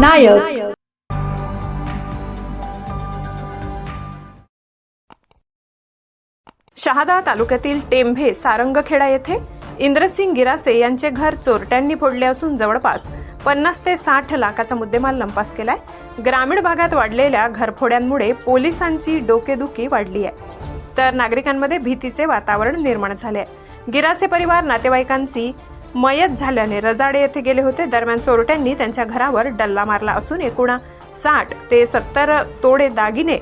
नायक. शहादा तालुक्यातील टेंभे सारंगखेडा येथे इंद्रसिंग गिरासे यांचे घर चोरट्यांनी फोडले असून जवळपास पन्नास ते साठ लाखाचा मुद्देमाल लंपास केलाय. ग्रामीण भागात वाढलेल्या घरफोड्यांमुळे पोलिसांची डोकेदुखी वाढली आहे. तर नागरिकांमध्ये भीतीचे वातावरण निर्माण झाले आहे गिरासे परिवार नातेवाईकांची मयत झाल्याने रजाडे येथे गेले होते. दरम्यान चोरट्यांनी त्यांच्या घरावर डल्ला मारला असून एकूण साठ ते सत्तर तोडे दागिने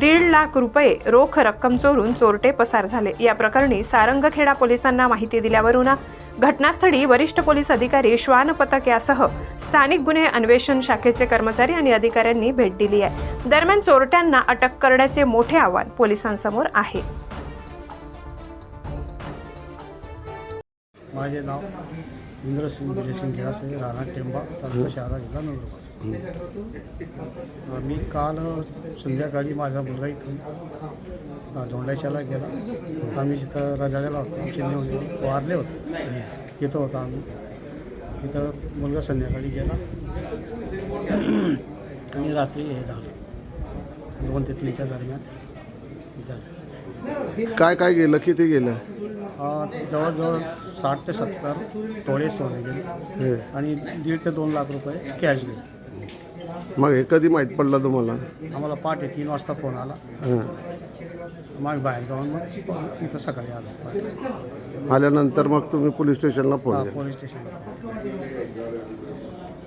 दीड लाख रुपये रोख रक्कम चोरून चोरटे पसार झाले. या प्रकरणी सारंगखेडा पोलिसांना माहिती दिल्यावरून घटनास्थळी वरिष्ठ पोलीस अधिकारी श्वान पथक यासह स्थानिक गुन्हे अन्वेषण शाखेचे कर्मचारी आणि अधिकाऱ्यांनी भेट दिली आहे. दरम्यान चोरट्यांना अटक करण्याचे मोठे आव्हान पोलिसांसमोर आहे. माझे नाव इंद्रसिंग विजयसिंग गिरासे राहणार टेंबा तालुका शहादा जिल्हा नंदुरबार. मी काल संध्याकाळी माझा मुलगा इथून दोंडाच्याला गेला. आम्ही जिथं रजाड्याला होतो चेन्नई वारले होते. तिथं होता आम्ही. तिथं मुलगा संध्याकाळी गेला. आणि रात्री हे झालं. दोन ते तीनच्या दरम्यान झालं. काय काय गेलं? किती गेलं? जवळजवळ साठ ते सत्तर तोडे सोने गेले. हे. आणि दीड ते दोन लाख रुपये कॅश गेले. मग हे कधी माहीत पडलं तुम्हाला? आम्हाला पहाटे तीन वाजता फोन आला. हं. मग बाहेर जाऊन मग इथं सकाळी आलो. आल्यानंतर मग तुम्ही पोलीस स्टेशनला फोन हा, केला. पोलीस स्टेशनला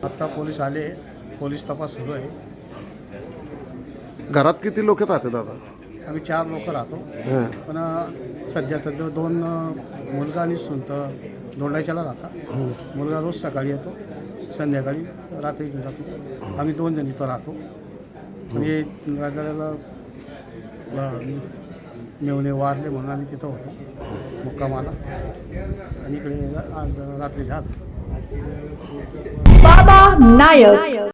आत्ता पोलीस आले पोलीस तपास सुरू आहे. घरात किती लोक राहतात दादा? आम्ही चार लोक राहतो. हं. पण सध्या तर दो- दोन मुलगा आणि सुंत दोंडाच्याला राहतात. मुलगा रोज सकाळी येतो संध्याकाळी रात्री इथून जातो. आम्ही दोन जण इथं राहतो. म्हणजे राजाला मेवणे वारले म्हणून आम्ही तिथं होतो मुक्कामाला. आणि इकडे आज रात्री झालं. बाबा नायक.